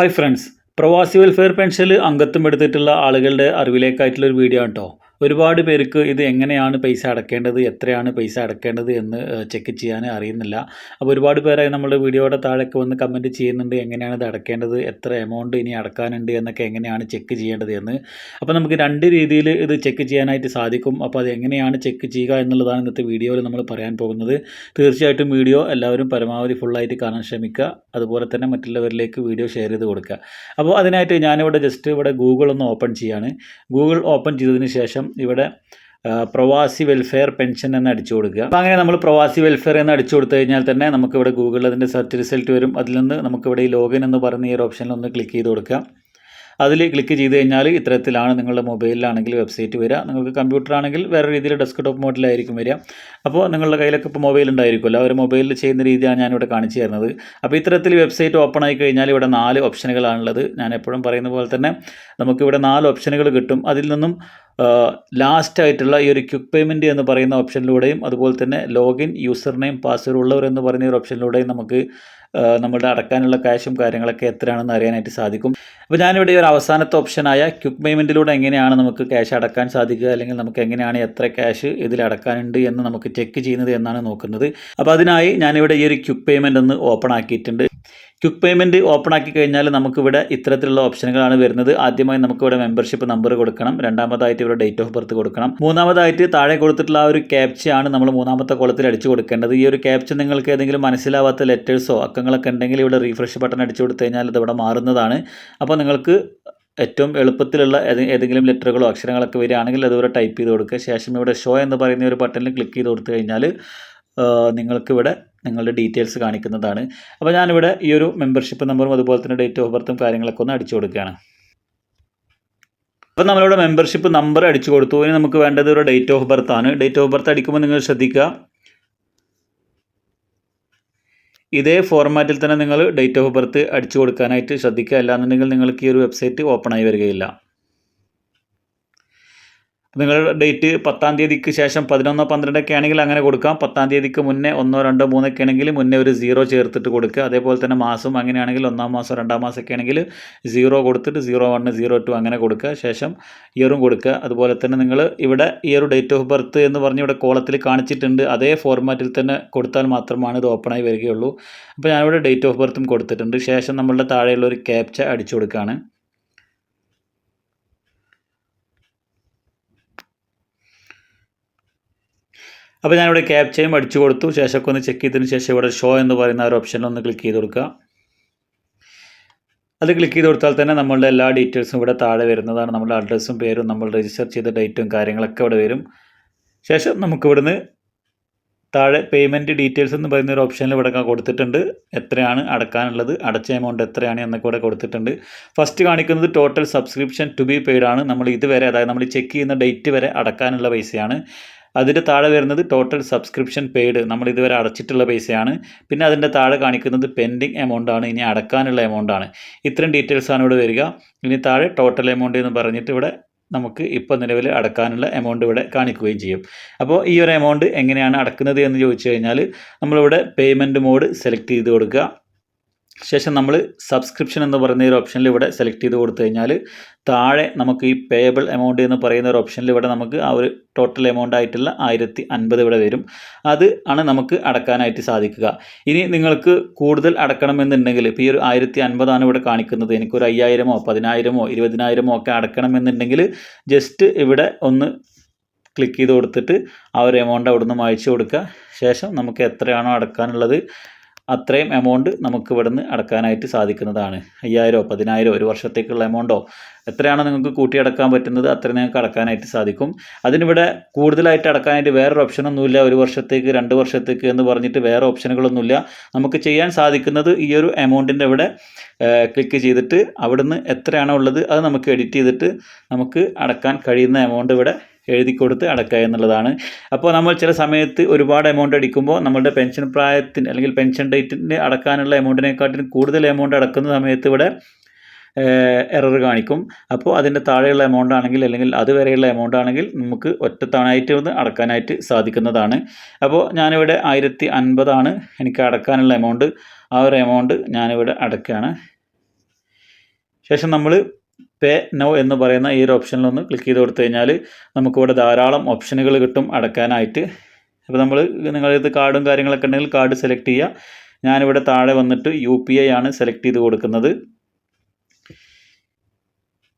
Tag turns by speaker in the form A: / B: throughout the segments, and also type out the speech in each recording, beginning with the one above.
A: Hi friends പ്രവാസി welfare പെൻഷനിൽ അംഗത്വം എടുത്തിട്ടുള്ള ആളുകളുടെ അറിവിലേക്കായിട്ടുള്ള ഒരു വീഡിയോ ആണ് കേട്ടോ ഒരുപാട് പേർക്ക് ഇത് എങ്ങനെയാണ് പൈസ അടക്കേണ്ടത് എത്രയാണ് പൈസ അടക്കേണ്ടത് എന്ന് ചെക്ക് ചെയ്യാൻ അറിയുന്നില്ല. അപ്പോൾ ഒരുപാട് പേരായി നമ്മുടെ വീഡിയോയുടെ താഴേക്ക് വന്ന് കമന്റ് ചെയ്യുന്നുണ്ട് എങ്ങനെയാണ് ഇത് അടക്കേണ്ടത് എത്ര എമൗണ്ട് ഇനി അടക്കാനുണ്ട് എന്നൊക്കെ എങ്ങനെയാണ് ചെക്ക് ചെയ്യേണ്ടത് എന്ന്. അപ്പോൾ നമുക്ക് രണ്ട് രീതിയിൽ ഇത് ചെക്ക് ചെയ്യാനായിട്ട് സാധിക്കും. അപ്പോൾ അത് എങ്ങനെയാണ് ചെക്ക് ചെയ്യുക എന്നുള്ളതാണ് ഇന്നത്തെ വീഡിയോയിൽ നമ്മൾ പറയാൻ പോകുന്നത്. തീർച്ചയായിട്ടും വീഡിയോ എല്ലാവരും പരമാവധി ഫുള്ളായിട്ട് കാണാൻ ശ്രമിക്കുക. അതുപോലെ തന്നെ മറ്റുള്ളവരിലേക്ക് വീഡിയോ ഷെയർ ചെയ്ത് കൊടുക്കുക. അപ്പോൾ അതിനായിട്ട് ഞാനിവിടെ ജസ്റ്റ് ഇവിടെ ഗൂഗിൾ ഒന്ന് ഓപ്പൺ ചെയ്യാണ്. ഗൂഗിൾ ഓപ്പൺ ചെയ്തതിന് ശേഷം ഇവിടെ പ്രവാസി വെൽഫെയർ പെൻഷൻ എന്ന് അടിച്ചു കൊടുക്കുക. അപ്പോൾ അങ്ങനെ നമ്മൾ പ്രവാസി വെൽഫെയർ എന്ന് അടിച്ചു കൊടുത്തു കഴിഞ്ഞാൽ തന്നെ നമുക്കിവിടെ ഗൂഗിളിൽ അതിന്റെ സെർച്ച് റിസൾട്ട് വരും. അതിൽ നിന്ന് നമുക്കിവിടെ ഈ ലോഗിൻ എന്ന് പറയുന്ന ഈ ഒരു ഓപ്ഷനിൽ ഒന്ന് ക്ലിക്ക് ചെയ്ത് കൊടുക്കുക. അതിൽ ക്ലിക്ക് ചെയ്ത് കഴിഞ്ഞാൽ ഇത്തരത്തിലാണ് നിങ്ങളുടെ മൊബൈലിലാണെങ്കിൽ വെബ്സൈറ്റ് വരിക. നിങ്ങൾക്ക് കമ്പ്യൂട്ടർ ആണെങ്കിൽ വേറെ രീതിയിൽ ഡെസ്ക്ടോപ്പ് മോഡലായിരിക്കും വരിക. അപ്പോൾ നിങ്ങളുടെ കയ്യിലൊക്കെ ഇപ്പോൾ മൊബൈൽ ഉണ്ടായിരിക്കുമല്ലോ. ഒരു മൊബൈലിൽ ചെയ്യുന്ന രീതിയാണ് ഞാനിവിടെ കാണിച്ചു തരുന്നത്. അപ്പോൾ ഇത്തരത്തിൽ വെബ്സൈറ്റ് ഓപ്പൺ ആയി കഴിഞ്ഞാൽ ഇവിടെ നാല് ഓപ്ഷനുകളാണുള്ളത് ഞാൻ എപ്പോഴും പറയുന്ന പോലെ തന്നെ നമുക്കിവിടെ നാല് ഓപ്ഷനുകൾ കിട്ടും. അതിൽ നിന്നും ലാസ്റ്റ് ആയിട്ടുള്ള ഈ ഒരു ക്വിക്ക് പേയ്മെന്റ് എന്ന് പറയുന്ന ഓപ്ഷനിലൂടെയും അതുപോലെ തന്നെ ലോഗിൻ യൂസർ നെയിം പാസ്വേഡ് ഉള്ളവർ എന്ന് പറയുന്ന ഒരു ഓപ്ഷനിലൂടെയും നമുക്ക് നമ്മുടെ അടക്കാനുള്ള ക്യാഷും കാര്യങ്ങളൊക്കെ എത്രയാണെന്ന് അറിയാനായിട്ട് സാധിക്കും. അപ്പോൾ ഞാനിവിടെ ഒരു അവസാനത്തെ ഓപ്ഷനായ ക്വിക്ക് പേയ്മെന്റിലൂടെ എങ്ങനെയാണ് നമുക്ക് ക്യാഷ് അടക്കാൻ സാധിക്കുക അല്ലെങ്കിൽ നമുക്ക് എങ്ങനെയാണ് എത്ര ക്യാഷ് ഇതിൽ അടക്കാനുണ്ട് എന്ന് നമുക്ക് ചെക്ക് ചെയ്യുന്നത് എന്നാണ് നോക്കുന്നത്. അപ്പോൾ അതിനായി ഞാനിവിടെ ഈ ഒരു ക്വിക്ക് പേയ്മെന്റ് ഒന്ന് ഓപ്പൺ ആക്കിയിട്ടുണ്ട്. ക്വിക്ക് പേയ്മെന്റ് ഓപ്പൺ ആക്കി കഴിഞ്ഞാൽ നമുക്കിവിടെ ഇത്തരത്തിലുള്ള ഓപ്ഷനുകളാണ് വരുന്നത്. ആദ്യമായി നമുക്കിവിടെ മെമ്പർഷിപ്പ് നമ്പർ കൊടുക്കണം. രണ്ടാമതായിട്ട് ഇവിടെ ഡേറ്റ് ഓഫ് ബർത്ത് കൊടുക്കണം. മൂന്നാമതായിട്ട് താഴെ കൊടുത്തിട്ടുള്ള ആ ഒരു ക്യാപ്ചയാണ് നമ്മൾ മൂന്നാമത്തെ കോളത്തിൽ അടിച്ചു കൊടുക്കേണ്ടത്. ഈ ഒരു ക്യാപ്ച നിങ്ങൾക്ക് ഏതെങ്കിലും മനസ്സിലാവാത്ത ലെറ്റേഴ്സോ അക്കങ്ങളൊക്കെ ഉണ്ടെങ്കിൽ ഇവിടെ റീഫ്രഷ് ബട്ടൺ അടിച്ചു കൊടുത്തു കഴിഞ്ഞാൽ അത് മാറുന്നതാണ്. അപ്പോൾ നിങ്ങൾക്ക് ഏറ്റവും എളുപ്പത്തിലുള്ള ഏതെങ്കിലും ലെറ്ററുകളോ അക്ഷരങ്ങളൊക്കെ വരികയാണെങ്കിൽ അതുവരെ ടൈപ്പ് ചെയ്ത് കൊടുക്കുക. ശേഷം ഇവിടെ ഷോ എന്ന് പറയുന്ന ഒരു ബട്ടണിൽ ക്ലിക്ക് ചെയ്ത് കൊടുത്തു കഴിഞ്ഞാൽ നിങ്ങൾക്കിവിടെ നിങ്ങളുടെ ഡീറ്റെയിൽസ് കാണിക്കുന്നതാണ്. അപ്പോൾ ഞാനിവിടെ ഈ ഒരു മെമ്പർഷിപ്പ് നമ്പറും അതുപോലെ തന്നെ ഡേറ്റ് ഓഫ് ബർത്തും കാര്യങ്ങളൊക്കെ ഒന്ന് അടിച്ചു കൊടുക്കുകയാണ്. അപ്പോൾ നമ്മളിവിടെ മെമ്പർഷിപ്പ് നമ്പർ അടിച്ചു കൊടുത്തു. ഇനി നമുക്ക് വേണ്ടത് ഒരു ഡേറ്റ് ഓഫ് ബർത്ത് ആണ്. ഡേറ്റ് ഓഫ് ബർത്ത് അടിക്കുമ്പോൾ നിങ്ങൾ ശ്രദ്ധിക്കുക. ഇതേ ഫോർമാറ്റിൽ തന്നെ നിങ്ങൾ ഡേറ്റ് ഓഫ് ബർത്ത് അടിച്ചു കൊടുക്കാനായിട്ട് ശ്രദ്ധിക്കുക. അല്ലാന്നുണ്ടെങ്കിൽ നിങ്ങൾക്ക് ഈ ഒരു വെബ്സൈറ്റ് ഓപ്പൺ ആയി വരികയില്ല. നിങ്ങളുടെ ഡേറ്റ് പത്താം തീയതിക്ക് ശേഷം പതിനൊന്നോ പന്ത്രണ്ടൊക്കെ ആണെങ്കിൽ അങ്ങനെ കൊടുക്കാം. പത്താം തീയതിക്ക് മുന്നേ ഒന്നോ രണ്ടോ മൂന്നൊക്കെ ആണെങ്കിൽ മുന്നേ ഒരു സീറോ ചേർത്തിട്ട് കൊടുക്കുക. അതേപോലെ തന്നെ മാസം അങ്ങനെയാണെങ്കിൽ ഒന്നാം മാസം രണ്ടാം മാസമൊക്കെ ആണെങ്കിൽ സീറോ കൊടുത്തിട്ട് സീറോ വൺ സീറോ ടു അങ്ങനെ കൊടുക്കുക. ശേഷം ഇയറും കൊടുക്കുക. അതുപോലെ തന്നെ നിങ്ങൾ ഇവിടെ ഈ ഒരു ഡേറ്റ് ഓഫ് ബർത്ത് എന്ന് പറഞ്ഞ് ഇവിടെ കോളത്തിൽ കാണിച്ചിട്ടുണ്ട്. അതേ ഫോർമാറ്റിൽ തന്നെ കൊടുത്താൽ മാത്രമാണ് ഇത് ഓപ്പണായി വരികയുള്ളൂ. അപ്പോൾ ഞാനിവിടെ ഡേറ്റ് ഓഫ് ബർത്തും കൊടുത്തിട്ടുണ്ട്. ശേഷം നമ്മളുടെ താഴെയുള്ള ഒരു ക്യാപ്ച അടിച്ചു കൊടുക്കുകയാണ്. അപ്പോൾ ഞാനിവിടെ ക്യാപ്ചയും അടിച്ചു കൊടുത്തു. ശേഷമൊക്കെ ഒന്ന് ചെക്ക് ചെയ്തതിന് ശേഷം ഇവിടെ ഷോ എന്ന് പറയുന്ന ഒരു ഓപ്ഷനിൽ ഒന്ന് ക്ലിക്ക് ചെയ്ത് കൊടുക്കുക. അത് ക്ലിക്ക് ചെയ്ത് കൊടുത്താൽ തന്നെ നമ്മളുടെ എല്ലാ ഡീറ്റെയിൽസും ഇവിടെ താഴെ വരുന്നതാണ്. നമ്മുടെ അഡ്രസ്സും പേരും നമ്മൾ രജിസ്റ്റർ ചെയ്ത ഡേറ്റും കാര്യങ്ങളൊക്കെ ഇവിടെ വരും. ശേഷം നമുക്ക് ഇവിടുന്ന് താഴെ പേയ്മെന്റ് ഡീറ്റെയിൽസ് എന്ന് പറയുന്ന ഒരു ഓപ്ഷനിൽ ഇവിടെ കൊടുത്തിട്ടുണ്ട്. എത്രയാണ് അടക്കാനുള്ളത് അടച്ച എമൗണ്ട് എത്രയാണ് എന്നൊക്കെ ഇവിടെ കൊടുത്തിട്ടുണ്ട്. ഫസ്റ്റ് കാണിക്കുന്നത് total subscription to be paid ആണ്. നമ്മൾ ഇതുവരെ അതായത് നമ്മൾ ചെക്ക് ചെയ്യുന്ന ഡേറ്റ് വരെ അടക്കാനുള്ള പൈസയാണ്. അതിന്റെ താഴെ വരുന്നത് ടോട്ടൽ സബ്സ്ക്രിപ്ഷൻ പെയ്ഡ് നമ്മൾ ഇതുവരെ അടച്ചിട്ടുള്ള പൈസയാണ്. പിന്നെ അതിന്റെ താഴെ കാണിക്കുന്നത് പെൻഡിങ് എമൗണ്ട് ആണ്. ഇനി അടക്കാനുള്ള എമൗണ്ട് ആണ്. ഇത്രയും ഡീറ്റെയിൽസാണ് ഇവിടെ വരിക. ഇനി താഴെ ടോട്ടൽ എമൗണ്ട് എന്ന് പറഞ്ഞിട്ട് ഇവിടെ നമുക്ക് ഇപ്പോൾ നിലവിൽ അടക്കാനുള്ള എമൗണ്ട് ഇവിടെ കാണിക്കുകയും ചെയ്യും. അപ്പോൾ ഈ ഒരു എമൗണ്ട് എങ്ങനെയാണ് അടക്കുന്നത് എന്ന് ചോദിച്ചു കഴിഞ്ഞാൽ നമ്മളിവിടെ പേയ്മെന്റ് മോഡ് സെലക്ട് ചെയ്ത് കൊടുക്കുക. ശേഷം നമ്മൾ സബ്സ്ക്രിപ്ഷൻ എന്ന് പറയുന്ന ഒരു ഓപ്ഷനിൽ ഇവിടെ സെലക്ട് ചെയ്ത് കൊടുത്തു കഴിഞ്ഞാൽ താഴെ നമുക്ക് ഈ പേബിൾ എമൗണ്ട് എന്ന് പറയുന്ന ഒരു ഓപ്ഷനിൽ ഇവിടെ നമുക്ക് ആ ഒരു ടോട്ടൽ എമൗണ്ട് ആയിട്ടുള്ള ആയിരത്തി അൻപത് ഇവിടെ വരും. അത് ആണ് നമുക്ക് അടക്കാനായിട്ട് സാധിക്കുക. ഇനി നിങ്ങൾക്ക് കൂടുതൽ അടക്കണമെന്നുണ്ടെങ്കിൽ ഇപ്പോൾ ഈ ഒരു ആയിരത്തി അൻപതാണ് ഇവിടെ കാണിക്കുന്നത്. എനിക്കൊരു അയ്യായിരമോ പതിനായിരമോ ഇരുപതിനായിരമോ ഒക്കെ അടക്കണമെന്നുണ്ടെങ്കിൽ ജസ്റ്റ് ഇവിടെ ഒന്ന് ക്ലിക്ക് ചെയ്ത് കൊടുത്തിട്ട് ആ ഒരു എമൗണ്ട് അവിടെ നിന്ന് കൊടുക്കുക. ശേഷം നമുക്ക് എത്രയാണോ അടക്കാനുള്ളത് അത്രയും എമൗണ്ട് നമുക്ക് ഇവിടുന്ന് അടക്കാനായിട്ട് സാധിക്കുന്നതാണ്. അയ്യായിരോ പതിനായിരോ ഒരു വർഷത്തേക്കുള്ള എമൗണ്ടോ എത്രയാണോ നിങ്ങൾക്ക് കൂട്ടിയടക്കാൻ പറ്റുന്നത്? അത്രയും നിങ്ങൾക്ക് അടക്കാനായിട്ട് സാധിക്കും. അതിനിവിടെ കൂടുതലായിട്ട് അടക്കാനായിട്ട് വേറൊരു ഓപ്ഷനൊന്നുമില്ല ഒരു വർഷത്തേക്ക് രണ്ട് വർഷത്തേക്ക് എന്ന് പറഞ്ഞിട്ട് വേറെ ഓപ്ഷനുകളൊന്നുമില്ല നമുക്ക് ചെയ്യാൻ സാധിക്കുന്നത് ഈ ഒരു എമൗണ്ടിന്റെ ഇവിടെ ക്ലിക്ക് ചെയ്തിട്ട് അവിടുന്ന് എത്രയാണോ ഉള്ളത് അത് നമുക്ക് എഡിറ്റ് ചെയ്തിട്ട് നമുക്ക് അടക്കാൻ കഴിയുന്ന എമൗണ്ട് ഇവിടെ എഴുതി കൊടുത്ത് അടക്കുക എന്നുള്ളതാണ്. അപ്പോൾ നമ്മൾ ചില സമയത്ത് ഒരുപാട് എമൗണ്ട് അടിക്കുമ്പോൾ നമ്മളുടെ പെൻഷൻ പ്രായത്തിന് അല്ലെങ്കിൽ പെൻഷൻ ഡേറ്റിന്റെ അടക്കാനുള്ള എമൗണ്ടിനെക്കാട്ടിലും കൂടുതൽ എമൗണ്ട് അടക്കുന്ന സമയത്ത് ഇവിടെ എറർ കാണിക്കും. അപ്പോൾ അതിന്റെ താഴെയുള്ള എമൗണ്ട് ആണെങ്കിൽ അല്ലെങ്കിൽ അതുവരെയുള്ള എമൗണ്ട് ആണെങ്കിൽ നമുക്ക് ഒറ്റത്തവണയായിട്ട് ഒന്ന് അടക്കാനായിട്ട് സാധിക്കുന്നതാണ്. അപ്പോൾ ഞാനിവിടെ ആയിരത്തി അൻപതാണ് എനിക്ക് അടക്കാനുള്ള എമൗണ്ട് ആ ഒരു എമൗണ്ട് ഞാനിവിടെ അടക്കുകയാണ്. ശേഷം നമ്മൾ പേ നൗ എന്ന് പറയുന്ന ഈ ഒരു ഓപ്ഷനിലൊന്ന് ക്ലിക്ക് ചെയ്ത് കൊടുത്തു കഴിഞ്ഞാൽ നമുക്കിവിടെ ധാരാളം ഓപ്ഷനുകൾ കിട്ടും അടക്കാനായിട്ട്. അപ്പോൾ നമ്മൾ നിങ്ങളിത് കാർഡും കാര്യങ്ങളൊക്കെ ഉണ്ടെങ്കിൽ കാർഡ് സെലക്ട് ചെയ്യുക. ഞാനിവിടെ താഴെ വന്നിട്ട് യു പി ഐ ആണ് സെലക്ട് ചെയ്ത് കൊടുക്കുന്നത്.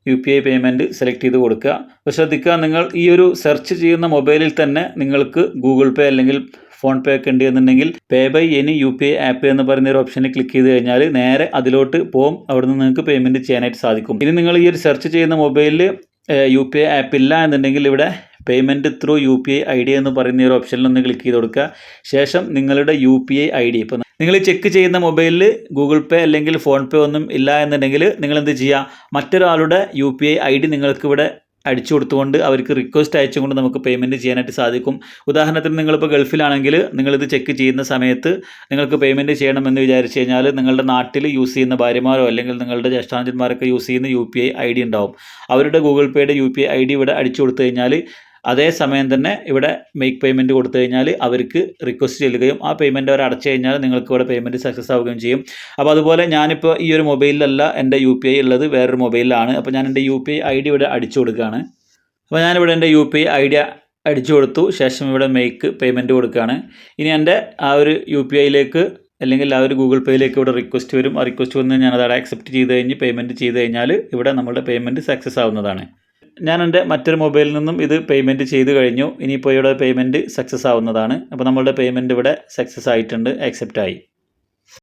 A: U P I payment select ചെയ്ത് കൊടുക്കുക. അപ്പോൾ ശ്രദ്ധിക്കുക നിങ്ങൾ ഈ ഒരു സെർച്ച് ചെയ്യുന്ന മൊബൈലിൽ തന്നെ നിങ്ങൾക്ക് ഗൂഗിൾ പേ അല്ലെങ്കിൽ ഫോൺ പേ ഒക്കെ ഉണ്ട് എന്നുണ്ടെങ്കിൽ pay by any U P I app എന്ന് പറയുന്ന ഒരു ഓപ്ഷനിൽ ക്ലിക്ക് ചെയ്ത് കഴിഞ്ഞാൽ നേരെ അതിലോട്ട് പോകും അവിടെ നിന്ന് നിങ്ങൾക്ക് പേയ്മെന്റ് ചെയ്യാനായിട്ട് സാധിക്കും. ഇനി നിങ്ങൾ ഈ ഒരു സെർച്ച് ചെയ്യുന്ന മൊബൈലിൽ യു പി ഐ ആപ്പ് ഇല്ല എന്നുണ്ടെങ്കിൽ ഇവിടെ payment through U P I I D എന്ന് പറയുന്ന ഒരു ഓപ്ഷനിൽ ഒന്ന് ക്ലിക്ക് ചെയ്ത് കൊടുക്കുക. ശേഷം നിങ്ങളുടെ U P I I D. ഇപ്പോൾ നിങ്ങൾ ചെക്ക് ചെയ്യുന്ന മൊബൈലിൽ ഗൂഗിൾ പേ അല്ലെങ്കിൽ ഫോൺ പേ ഒന്നും ഇല്ല എന്നുണ്ടെങ്കിൽ നിങ്ങൾ എന്ത് ചെയ്യുക? മറ്റൊരാളുടെ U P I I D നിങ്ങൾക്ക് ഇവിടെ അടിച്ചു കൊടുത്തുകൊണ്ട് അവർക്ക് റിക്വസ്റ്റ് അയച്ചുകൊണ്ട് നമുക്ക് പേയ്മെന്റ് ചെയ്യാനായിട്ട് സാധിക്കും. ഉദാഹരണത്തിന് നിങ്ങളിപ്പോൾ ഗൾഫിലാണെങ്കിൽ നിങ്ങളിത് ചെക്ക് ചെയ്യുന്ന സമയത്ത് നിങ്ങൾക്ക് പേയ്മെന്റ് ചെയ്യണമെന്ന് വിചാരിച്ചു കഴിഞ്ഞാൽ നിങ്ങളുടെ നാട്ടിൽ യൂസ് ചെയ്യുന്ന ഭാര്യമാരോ അല്ലെങ്കിൽ നിങ്ങളുടെ ജ്യേഷ്ഠാനന്ദന്മാരൊക്കെ യൂസ് ചെയ്യുന്ന U P I I D ഉണ്ടാവും. അവരുടെ Google പേയുടെ U P I I D ഇവിടെ അടിച്ചു കൊടുത്തു കഴിഞ്ഞാൽ അതേ സമയം തന്നെ ഇവിടെ മേക്ക് പേയ്മെന്റ് കൊടുത്തു കഴിഞ്ഞാൽ അവർക്ക് റിക്വസ്റ്റ് ചെല്ലുകയും ആ പേയ്മെന്റ് അവർ അടച്ചു കഴിഞ്ഞാൽ നിങ്ങൾക്ക് ഇവിടെ പേയ്മെന്റ് സക്സസ് ആവുകയും ചെയ്യും. അപ്പോൾ അതുപോലെ ഞാനിപ്പോൾ ഈ ഒരു മൊബൈലിലല്ല എന്റെ യു പി ഐ ഉള്ളത് വേറൊരു മൊബൈലിലാണ് അപ്പോൾ ഞാൻ എന്റെ U P I I D ഇവിടെ അടിച്ചു കൊടുക്കുകയാണ്. അപ്പോൾ ഞാനിവിടെ എന്റെ U P I I D അടിച്ചു കൊടുത്തു. ശേഷം ഇവിടെ മേക്ക് പേയ്മെന്റ് കൊടുക്കുകയാണ്. ഇനി എന്റെ ആ ഒരു യു പി ഐയിലേക്ക് അല്ലെങ്കിൽ ആ ഒരു ഗൂഗിൾ പേയിലേക്ക് ഇവിടെ റിക്വസ്റ്റ് വരും. ആ റിക്വസ്റ്റ് വന്ന് ഞാനത് അവിടെ അക്സെപ്റ്റ് ചെയ്ത് കഴിഞ്ഞ് പേയ്മെന്റ് ചെയ്ത് കഴിഞ്ഞാൽ ഇവിടെ നമ്മുടെ പേയ്മെന്റ് സക്സസ് ആവുന്നതാണ്. ഞാൻ എന്റെ മറ്റൊരു മൊബൈലിൽ നിന്നും ഇത് പേയ്മെന്റ് ചെയ്ത് കഴിഞ്ഞു. ഇനിയിപ്പോൾ ഇവിടെ പേയ്മെന്റ് സക്സസ് ആവുന്നതാണ്. അപ്പോൾ നമ്മളുടെ പേയ്മെന്റ് ഇവിടെ സക്സസ് ആയിട്ടുണ്ട്. ആക്സെപ്റ്റ് ആയി.